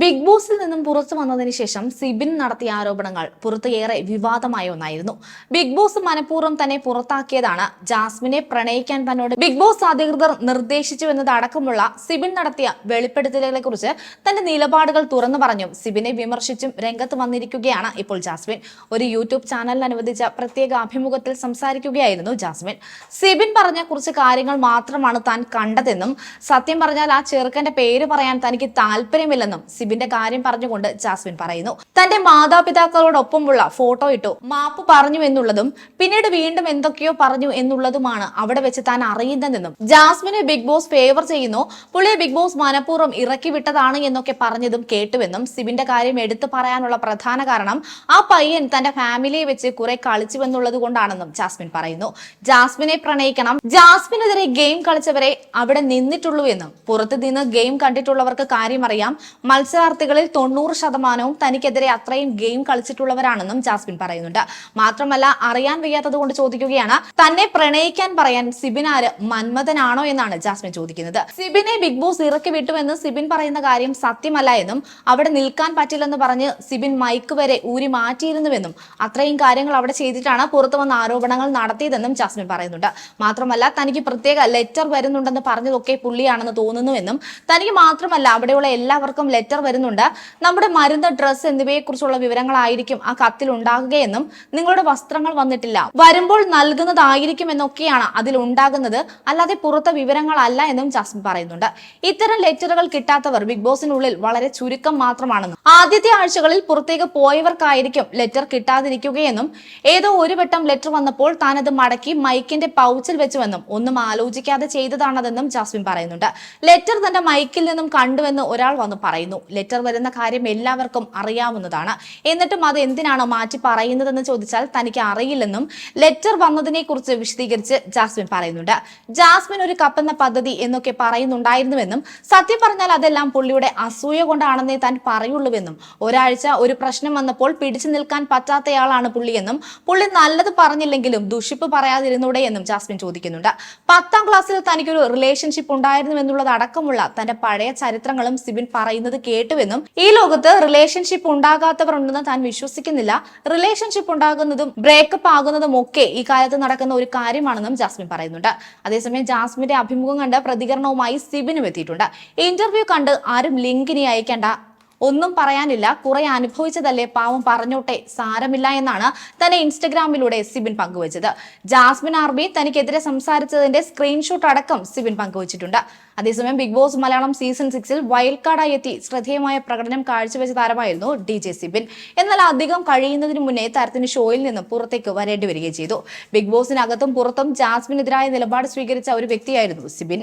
Big ബോസിൽ നിന്നും പുറത്തു വന്നതിന് ശേഷം സിബിൻ നടത്തിയ ആരോപണങ്ങൾ പുറത്ത് ഏറെ വിവാദമായ ഒന്നായിരുന്നു. ബിഗ് ബോസ് മനഃപൂർവം തന്നെ പുറത്താക്കിയതാണ് ജാസ്മിനെ പ്രണയിക്കാൻ തന്നോട് ബിഗ് ബോസ് അധികൃതർ നിർദ്ദേശിച്ചു എന്നതടക്കമുള്ള സിബിൻ നടത്തിയ വെളിപ്പെടുത്തലുകളെ കുറിച്ച് തന്റെ നിലപാടുകൾ തുറന്നു പറഞ്ഞും സിബിനെ വിമർശിച്ചും രംഗത്ത് വന്നിരിക്കുകയാണ് ഇപ്പോൾ ജാസ്മിൻ. ഒരു യൂട്യൂബ് ചാനലിന് അനുവദിച്ച പ്രത്യേക അഭിമുഖത്തിൽ സംസാരിക്കുകയായിരുന്നു ജാസ്മിൻ. സിബിൻ പറഞ്ഞ കുറച്ച് കാര്യങ്ങൾ മാത്രമാണ് താൻ കണ്ടതെന്നും സത്യം പറഞ്ഞാൽ ആ ചെറുക്കന്റെ പേര് പറയാൻ തനിക്ക് താല്പര്യമില്ലെന്നും സിബിന്റെ കാര്യം പറഞ്ഞുകൊണ്ട് ജാസ്മിൻ പറയുന്നു. തന്റെ മാതാപിതാക്കളോടൊപ്പമുള്ള ഫോട്ടോ ഇട്ടു മാപ്പ് പറഞ്ഞു എന്നുള്ളതും പിന്നീട് വീണ്ടും എന്തൊക്കെയോ പറഞ്ഞു എന്നുള്ളതുമാണ് അവിടെ വെച്ച് താൻ അറിയുന്നതെന്നും. ജാസ്മിനെ ബിഗ് ബോസ് ഫേവർ ചെയ്യുന്നു പുള്ളിയെ ബിഗ് ബോസ് മനഃപൂർവം ഇറക്കി വിട്ടതാണ് എന്നൊക്കെ പറഞ്ഞതും കേട്ടുവെന്നും സിബിന്റെ കാര്യം എടുത്തു പറയാനുള്ള പ്രധാന കാരണം ആ പയ്യൻ തന്റെ ഫാമിലിയെ വെച്ച് കുറെ കളിച്ചു കളിച്ചുവെന്നുള്ളത് കൊണ്ടാണെന്നും ജാസ്മിൻ പറയുന്നു. ജാസ്മിനെ പ്രണയിക്കണം. ജാസ്മിനെതിരെ ഗെയിം കളിച്ചവരെ അവിടെ നിന്നിട്ടുള്ളൂ എന്നും. പുറത്തു നിന്ന് ഗെയിം കണ്ടിട്ടുള്ളവർക്ക് കാര്യം അറിയാം. മത്സരാർത്ഥികളിൽ തൊണ്ണൂറ് ശതമാനവും തനിക്കെതിരെ അത്രയും ഗെയിം കളിച്ചിട്ടുള്ളവരാണെന്നും ജാസ്മിൻ പറയുന്നുണ്ട്. മാത്രമല്ല അറിയാൻ വയ്യാത്തത് കൊണ്ട് ചോദിക്കുകയാണ് തന്നെ പ്രണയിക്കാൻ പറയാൻ സിബിനാര് മന്മഥനാണോ എന്നാണ് ജാസ്മിൻ ചോദിക്കുന്നത്. സിബിനെ ബിഗ് ബോസ് ഇറക്കി വിട്ടുവെന്ന് സിബിൻ പറയുന്ന കാര്യം സത്യമല്ല എന്നും അവിടെ നിൽക്കാൻ പറ്റില്ലെന്ന് പറഞ്ഞ് സിബിൻ മൈക്ക് വരെ ഊരി മാറ്റിയിരുന്നുവെന്നും അത്രയും കാര്യങ്ങൾ അവിടെ ചെയ്തിട്ടാണ് പുറത്തു വന്ന ആരോപണങ്ങൾ നടത്തിയതെന്നും ജാസ്മിൻ പറയുന്നുണ്ട്. മാത്രമല്ല തനിക്ക് പ്രത്യേക ലെറ്റർ വരുന്നുണ്ടെന്ന് പറഞ്ഞതൊക്കെ പുള്ളിയാണെന്ന് തോന്നുന്നുവെന്നും തനിക്ക് മാത്രമല്ല അവിടെയുള്ള എല്ലാവർക്കും ലെറ്റർ വരുന്നുണ്ട്. നമ്മുടെ മരുന്ന് ഡ്രസ്സ് എന്നിവയെ കുറിച്ചുള്ള വിവരങ്ങളായിരിക്കും ആ കത്തിൽ ഉണ്ടാകുകയെന്നും നിങ്ങളുടെ വസ്ത്രങ്ങൾ വന്നിട്ടില്ല. വരുമ്പോൾ നൽകുന്നതായിരിക്കും എന്നൊക്കെയാണ് അതിൽ ഉണ്ടാകുന്നത്. അല്ലാതെ പുറത്തെ വിവരങ്ങളല്ല എന്നും ജാസ്മിൻ പറയുന്നുണ്ട്. ഇത്തരം ലെറ്ററുകൾ കിട്ടാത്തവർ ബിഗ് ബോസിനുള്ളിൽ വളരെ ചുരുക്കം മാത്രമാണെന്നും ആദ്യത്തെ ആഴ്ചകളിൽ പുറത്തേക്ക് പോയവർക്കായിരിക്കും ലെറ്റർ കിട്ടാതിരിക്കുകയെന്നും ഏതോ ഒരു വട്ടം ലെറ്റർ വന്നപ്പോൾ താനത് മടക്കി മൈക്കിന്റെ പൗച്ചിൽ വെച്ചുവെന്നും ഒന്നും ആലോചിക്കാതെ ചെയ്തതാണതെന്നും ജാസ്മിൻ പറയുന്നുണ്ട്. ലെറ്റർ തന്റെ മൈക്കിൽ നിന്നും കണ്ടുവെന്ന് ഒരാൾ വന്ന് പറയുന്നു. ലെറ്റർ വരുന്ന കാര്യം എല്ലാവർക്കും അറിയാവുന്നതാണ്. എന്നിട്ടും അത് എന്തിനാണ് മാറ്റി പറയുന്നതെന്ന് ചോദിച്ചാൽ തനിക്ക് അറിയില്ലെന്നും ലെറ്റർ വന്നതിനെ കുറിച്ച് വിശദീകരിച്ച് ജാസ്മിൻ പറയുന്നുണ്ട്. ജാസ്മിൻ ഒരു കപ്പെന്ന പദ്ധതി എന്നൊക്കെ പറയുന്നുണ്ടായിരുന്നുവെന്നും സത്യം പറഞ്ഞാൽ അതെല്ലാം പുള്ളിയുടെ അസൂയ കൊണ്ടാണെന്നേ താൻ പറയുള്ളൂവെന്നും ഒരാഴ്ച ഒരു പ്രശ്നം വന്നപ്പോൾ പിടിച്ചു നിൽക്കാൻ പറ്റാത്തയാളാണ് പുള്ളിയെന്നും പുള്ളി നല്ലത് പറഞ്ഞില്ലെങ്കിലും ദുഷിപ്പ് പറയാതിരുന്നൂടെ എന്നും ജാസ്മിൻ ചോദിക്കുന്നുണ്ട്. പത്താം ക്ലാസ്സിൽ തനിക്കൊരു റിലേഷൻഷിപ്പ് ഉണ്ടായിരുന്നു എന്നുള്ളത് അടക്കമുള്ള തന്റെ പഴയ ചരിത്രങ്ങളും സിബിൻ പറയുന്നത് കേട്ടുവെന്നും ഈ ലോകത്ത് റിലേഷൻഷിപ്പ് ഉണ്ടാകാത്തവർ ഉണ്ടെന്ന് താൻ വിശ്വസിക്കുന്നില്ല. റിലേഷൻഷിപ്പ് ഉണ്ടാകുന്നതും ബ്രേക്കപ്പ് ആകുന്നതും ഒക്കെ ഈ കാലത്ത് നടക്കുന്ന ഒരു കാര്യമാണെന്നും ജാസ്മിൻ പറയുന്നുണ്ട്. അതേസമയം ജാസ്മിന്റെ അഭിമുഖം കണ്ട് പ്രതികരണവുമായി സിബിനും എത്തിയിട്ടുണ്ട്. ഇന്റർവ്യൂ കണ്ട് ആരും ലിങ്കിനെ അയക്കേണ്ട ഒന്നും പറയാനില്ല. കുറെ അനുഭവിച്ചതല്ലേ പാവം പറഞ്ഞോട്ടെ? സാരമില്ല എന്നാണ് തന്നെ ഇൻസ്റ്റഗ്രാമിലൂടെ സിബിൻ പങ്കുവച്ചത്. ജാസ്മിൻ ആർബി തനിക്കെതിരെ സംസാരിച്ചതിന്റെ സ്ക്രീൻഷോട്ട് അടക്കം സിബിൻ പങ്കുവച്ചിട്ടുണ്ട്. അതേസമയം ബിഗ് ബോസ് മലയാളം സീസൺ സിക്സിൽ വൈൽഡ് കാർഡായി എത്തി. ശ്രദ്ധേയമായ പ്രകടനം കാഴ്ചവെച്ച താരമായിരുന്നു ഡി ജെ സിബിൻ. എന്നാൽ അധികം കഴിയുന്നതിന് മുന്നേ താരത്തിന് ഷോയിൽ നിന്നും പുറത്തേക്ക് വരേണ്ടി വരികയും ചെയ്തു. ബിഗ് ബോസിനകത്തും പുറത്തും ജാസ്മിനെതിരായ നിലപാട് സ്വീകരിച്ച ഒരു വ്യക്തിയായിരുന്നു സിബിൻ.